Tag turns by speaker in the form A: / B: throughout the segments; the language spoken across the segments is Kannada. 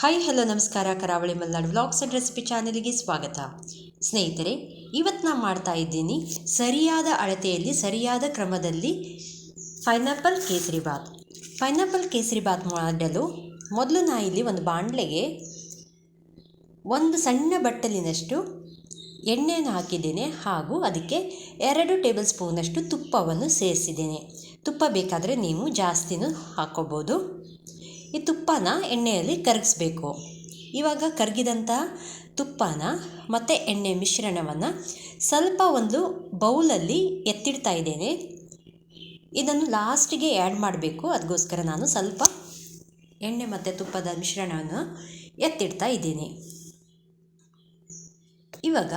A: ಹಾಯ್ ಹಲೋ ನಮಸ್ಕಾರ. Karavali Malnadu vlogs and recipe ಚಾನಲಿಗೆ ಸ್ವಾಗತ. ಸ್ನೇಹಿತರೆ ಇವತ್ತು ನಾನು ಮಾಡ್ತಾ ಇದ್ದೀನಿ ಸರಿಯಾದ ಅಳತೆಯಲ್ಲಿ, ಸರಿಯಾದ ಕ್ರಮದಲ್ಲಿ ಪೈನಾಪಲ್ ಕೇಸರಿ ಬಾತ್. ಪೈನಾಪಲ್ ಕೇಸರಿ ಬಾತ್ ಮಾಡಲು ಮೊದಲು ನಾ ಇಲ್ಲಿ ಒಂದು ಬಾಣಲೆಗೆ ಒಂದು ಸಣ್ಣ ಬಟ್ಟಲಿನಷ್ಟು ಎಣ್ಣೆಯನ್ನು ಹಾಕಿದ್ದೇನೆ ಹಾಗೂ ಅದಕ್ಕೆ ಎರಡು ಟೇಬಲ್ ಸ್ಪೂನಷ್ಟು ತುಪ್ಪವನ್ನು ಸೇರಿಸಿದ್ದೇನೆ. ತುಪ್ಪ ಬೇಕಾದರೆ ನೀವು ಜಾಸ್ತಿನೂ ಹಾಕ್ಕೋಬೋದು. ಈ ತುಪ್ಪನ ಎಣ್ಣೆಯಲ್ಲಿ ಕರಗಿಸ್ಬೇಕು. ಇವಾಗ ಕರಗಿದಂಥ ತುಪ್ಪನ ಮತ್ತು ಎಣ್ಣೆ ಮಿಶ್ರಣವನ್ನು ಸ್ವಲ್ಪ ಒಂದು ಬೌಲಲ್ಲಿ ಎತ್ತಿಡ್ತಾ ಇದ್ದೇನೆ. ಇದನ್ನು ಲಾಸ್ಟಿಗೆ ಆ್ಯಡ್ ಮಾಡಬೇಕು. ಅದಕ್ಕೋಸ್ಕರ ನಾನು ಸ್ವಲ್ಪ ಎಣ್ಣೆ ಮತ್ತು ತುಪ್ಪದ ಮಿಶ್ರಣವನ್ನು ಎತ್ತಿಡ್ತಾ ಇದ್ದೀನಿ. ಇವಾಗ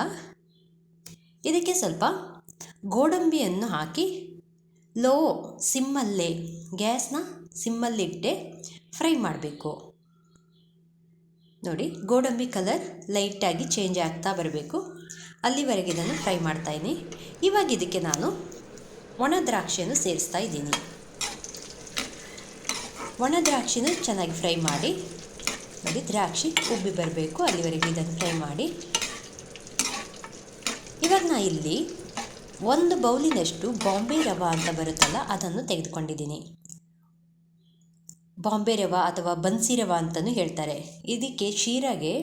A: ಇದಕ್ಕೆ ಸ್ವಲ್ಪ ಗೋಡಂಬಿಯನ್ನು ಹಾಕಿ, ಲೋ ಸಿಮ್ಮಲ್ಲೇ, ಗ್ಯಾಸ್ನ ಸಿಮ್ಮಲ್ಲಿಟ್ಟೆ ಫ್ರೈ ಮಾಡಬೇಕು. ನೋಡಿ, ಗೋಡಂಬಿ ಕಲರ್ ಲೈಟಾಗಿ ಚೇಂಜ್ ಆಗ್ತಾ ಬರಬೇಕು. ಅಲ್ಲಿವರೆಗೆ ಇದನ್ನು ಫ್ರೈ ಮಾಡ್ತಾಯಿದ್ದೀನಿ ಇವಾಗ ಇದಕ್ಕೆ ನಾನು ಒಣ ದ್ರಾಕ್ಷಿಯನ್ನು ಸೇರಿಸ್ತಾ ಇದ್ದೀನಿ. ಒಣ ದ್ರಾಕ್ಷಿನ ಚೆನ್ನಾಗಿ ಫ್ರೈ ಮಾಡಿ, ನೋಡಿ, ದ್ರಾಕ್ಷಿ ಉಬ್ಬಿ ಬರಬೇಕು. ಅಲ್ಲಿವರೆಗೆ ಇದನ್ನು ಫ್ರೈ ಮಾಡಿ. ಇವಾಗ ನಾ ಇಲ್ಲಿ ಒಂದು ಬೌಲಿನಷ್ಟು ಬಾಂಬೆ ರವಾ ಅಂತ ಬರುತ್ತಲ್ಲ, ಅದನ್ನು ತೆಗೆದುಕೊಂಡಿದ್ದೀನಿ. ಬಾಂಬೆ ರವ ಅಥವಾ ಬನ್ಸಿ ರವ ಅಂತಲೂ ಹೇಳ್ತಾರೆ. ಇದಕ್ಕೆ ಶೀರಾಗೆ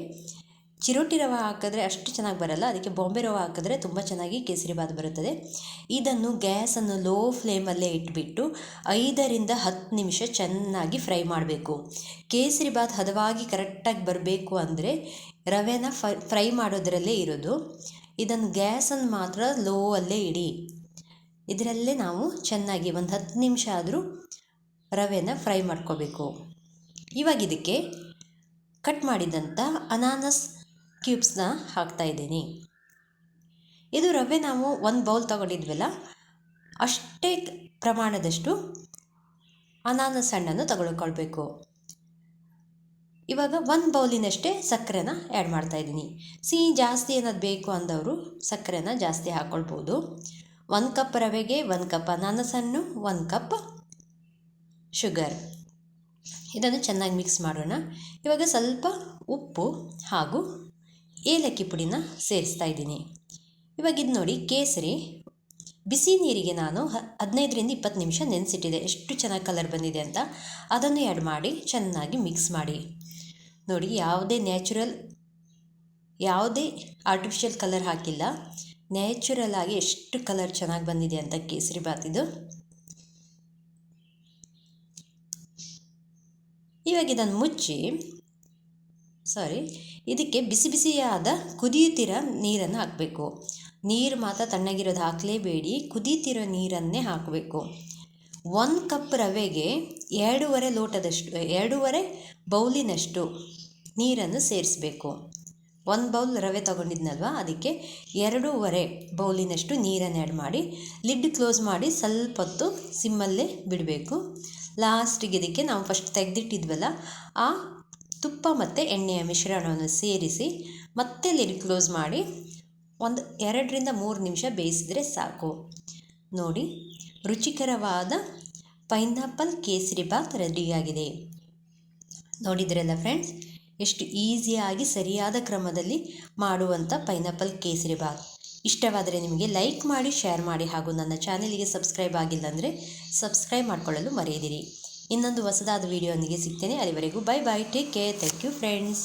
A: ಚಿರೋಟಿ ರವ ಹಾಕಿದ್ರೆ ಅಷ್ಟು ಚೆನ್ನಾಗಿ ಬರಲ್ಲ, ಅದಕ್ಕೆ ಬಾಂಬೆ ರವ ಹಾಕಿದ್ರೆ ತುಂಬ ಚೆನ್ನಾಗಿ ಕೇಸರಿ ಬಾತ್ ಬರುತ್ತದೆ. ಇದನ್ನು ಗ್ಯಾಸನ್ನು ಲೋ ಫ್ಲೇಮಲ್ಲೇ ಇಟ್ಬಿಟ್ಟು ಐದರಿಂದ ಹತ್ತು ನಿಮಿಷ ಚೆನ್ನಾಗಿ ಫ್ರೈ ಮಾಡಬೇಕು. ಕೇಸರಿ ಬಾತ್ ಹದವಾಗಿ ಕರೆಕ್ಟಾಗಿ ಬರಬೇಕು ಅಂದರೆ ರವೆನ ಫ್ರೈ ಮಾಡೋದರಲ್ಲೇ ಇರೋದು. ಇದನ್ನು ಗ್ಯಾಸನ್ನು ಮಾತ್ರ ಲೋ ಅಲ್ಲೇ ಇಡಿ. ಇದರಲ್ಲೇ ನಾವು ಚೆನ್ನಾಗಿ ಒಂದು ಹತ್ತು ನಿಮಿಷ ಆದರೂ ರವೆನ ಫ್ರೈ ಮಾಡ್ಕೋಬೇಕು. ಇವಾಗ ಇದಕ್ಕೆ ಕಟ್ ಮಾಡಿದಂಥ ಅನಾನಸ್ ಕ್ಯೂಬ್ಸ್ನ ಹಾಕ್ತಾಯಿದ್ದೀನಿ ಇದು ರವೆ ನಾವು ಒಂದು ಬೌಲ್ ತಗೊಂಡಿದ್ವಲ್ಲ, ಅಷ್ಟೇ ಪ್ರಮಾಣದಷ್ಟು ಅನಾನಸ್ ಹಣ್ಣನ್ನು ತಗೊಳ್ಕೊಳ್ಬೇಕು. ಇವಾಗ ಒಂದು ಬೌಲಿನಷ್ಟೇ ಸಕ್ಕರೆನ ಆ್ಯಡ್ ಮಾಡ್ತಾಯಿದ್ದೀನಿ ಸಿಹಿ ಜಾಸ್ತಿ ಏನಾದ್ರು ಬೇಕು ಅಂದವರು ಸಕ್ಕರೆನ ಜಾಸ್ತಿ ಹಾಕ್ಕೊಳ್ಬೋದು ಒಂದು ಕಪ್ ರವೆಗೆ ಒಂದು ಕಪ್ ಅನಾನಸ್ ಹಣ್ಣು, ಒಂದು ಕಪ್ ಶುಗರ್. ಇದನ್ನು ಚೆನ್ನಾಗಿ ಮಿಕ್ಸ್ ಮಾಡೋಣ. ಇವಾಗ ಸ್ವಲ್ಪ ಉಪ್ಪು ಹಾಗೂ ಏಲಕ್ಕಿ ಪುಡಿನ ಸೇರಿಸ್ತಾ ಇದ್ದೀನಿ. ಇವಾಗ ಇದು ನೋಡಿ ಕೇಸರಿ. ಬಿಸಿ ನೀರಿಗೆ ನಾನು ಹದಿನೈದರಿಂದ ಇಪ್ಪತ್ತು ನಿಮಿಷ ನೆನೆಸಿಟ್ಟಿದೆ. ಎಷ್ಟು ಚೆನ್ನಾಗಿ ಕಲರ್ ಬಂದಿದೆ ಅಂತ. ಅದನ್ನು ಆ್ಯಡ್ ಮಾಡಿ ಚೆನ್ನಾಗಿ ಮಿಕ್ಸ್ ಮಾಡಿ. ನೋಡಿ ಯಾವುದೇ ನ್ಯಾಚುರಲ್, ಯಾವುದೇ ಆರ್ಟಿಫಿಷಿಯಲ್ ಕಲರ್ ಹಾಕಿಲ್ಲ. ನ್ಯಾಚುರಲ್ ಆಗಿ ಎಷ್ಟು ಕಲರ್ ಚೆನ್ನಾಗಿ ಬಂದಿದೆ ಅಂತ ಕೇಸರಿ ಬಾತಿದು ಇವಾಗ ಇದನ್ನು ಮುಚ್ಚಿ ಸಾರಿ ಇದಕ್ಕೆ ಬಿಸಿ ಬಿಸಿಯಾದ ಕುದಿಯುತ್ತಿರೋ ನೀರನ್ನು ಹಾಕಬೇಕು. ನೀರು ಮಾತ್ರ ತಣ್ಣಗಿರೋದು ಹಾಕಲೇಬೇಡಿ, ಕುದೀತಿರೋ ನೀರನ್ನೇ ಹಾಕಬೇಕು. ಒಂದು ಕಪ್ ರವೆಗೆ ಎರಡೂವರೆ ಲೋಟದಷ್ಟು, ಎರಡೂವರೆ ಬೌಲಿನಷ್ಟು ನೀರನ್ನು ಸೇರಿಸಬೇಕು. ಒಂದು ಬೌಲ್ ರವೆ ತೊಗೊಂಡಿದ್ನಲ್ವ, ಅದಕ್ಕೆ ಎರಡೂವರೆ ಬೌಲಿನಷ್ಟು ನೀರನ್ನು ಆ್ಯಡ್ ಮಾಡಿ, ಲಿಡ್ ಕ್ಲೋಸ್ ಮಾಡಿ, ಸ್ವಲ್ಪ ಹೊತ್ತು ಸಿಮ್ಮಲ್ಲೇ ಬಿಡಬೇಕು. ಲಾಸ್ಟಿಗೆ ಇದಕ್ಕೆ ನಾವು ಫಸ್ಟ್ ತೆಗೆದಿಟ್ಟಿದ್ವಲ್ಲ, ಆ ತುಪ್ಪ ಮತ್ತು ಎಣ್ಣೆಯ ಮಿಶ್ರಣವನ್ನು ಸೇರಿಸಿ ಮತ್ತೆ ಲಿಡ್ ಕ್ಲೋಸ್ ಮಾಡಿ ಒಂದು ಎರಡರಿಂದ ಮೂರು ನಿಮಿಷ ಬೇಯಿಸಿದರೆ ಸಾಕು. ನೋಡಿ, ರುಚಿಕರವಾದ ಪೈನಾಪಲ್ ಕೇಸರಿ ಬಾತ್ ರೆಡಿಯಾಗಿದೆ. ನೋಡಿದ್ರಲ್ಲ ಫ್ರೆಂಡ್ಸ್ ಎಷ್ಟು ಈಸಿಯಾಗಿ ಸರಿಯಾದ ಕ್ರಮದಲ್ಲಿ ಮಾಡುವಂಥ ಪೈನಾಪಲ್ ಕೇಸರಿ ಬಾತ್. ಇಷ್ಟವಾದರೆ ನಿಮಗೆ ಲೈಕ್ ಮಾಡಿ, ಶೇರ್ ಮಾಡಿ ಹಾಗೂ ನನ್ನ ಚಾನಲಿಗೆ ಸಬ್ಸ್ಕ್ರೈಬ್ ಆಗಿಲ್ಲ ಅಂದರೆ ಸಬ್ಸ್ಕ್ರೈಬ್ ಮಾಡಿಕೊಳ್ಳಲು ಮರೆಯದಿರಿ. ಇನ್ನೊಂದು ಹೊಸದಾದ ವಿಡಿಯೋನಿಗೆ ಸಿಗ್ತೇನೆ. ಅಲ್ಲಿವರೆಗೂ bye bye take care thank you friends